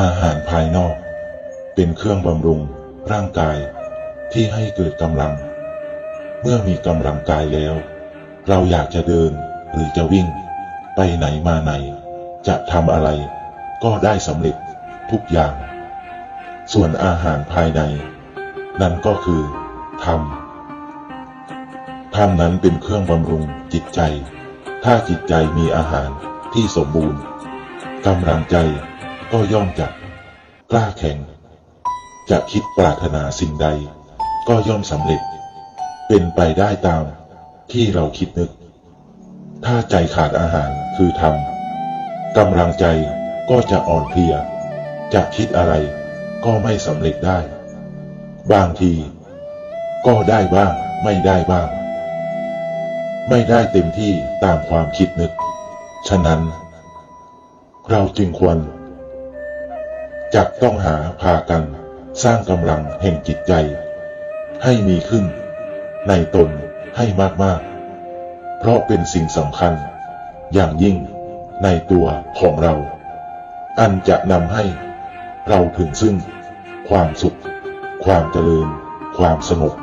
อาหารภายนอก เป็นเครื่องบำรุงร่างกายที่ให้เกิดกำลัง เมื่อมีกำลังกายแล้ว เราอยากจะเดินหรือจะวิ่ง ไปไหนมาไหน จะทำอะไร ก็ได้สำเร็จทุกอย่าง ส่วนอาหารภายใน นั่นก็คือธรรมธรรมนั้นเป็นเครื่องบำรุงจิตใจ ถ้าจิตใจมีอาหารที่สมบูรณ์กำลังใจ ก็ย่อมจะกล้าแข็ง จะคิดปรารถนาสิ่งใด ก็ย่อมสำเร็จ เป็นไปได้ตามที่เราคิดนึก ถ้าใจขาดอาหารคือธรรมกำลังใจก็จะอ่อนเพลีย จะคิดอะไรก็ไม่สำเร็จได้ บางที ก็ได้บ้างไม่ได้บ้าง ไม่ได้เต็มที่ตามความคิดนึก ฉะนั้น เราจึงควร จะต้องหาพากันสร้างกำลังแห่งจิตใจ ให้มีขึ้น ในตนให้มากๆ เพราะเป็นสิ่งสำคัญ อย่างยิ่งในตัวของเรา อันจะนำให้เราถึงซึ่ง ความสุข ความเจริญ ความสงบ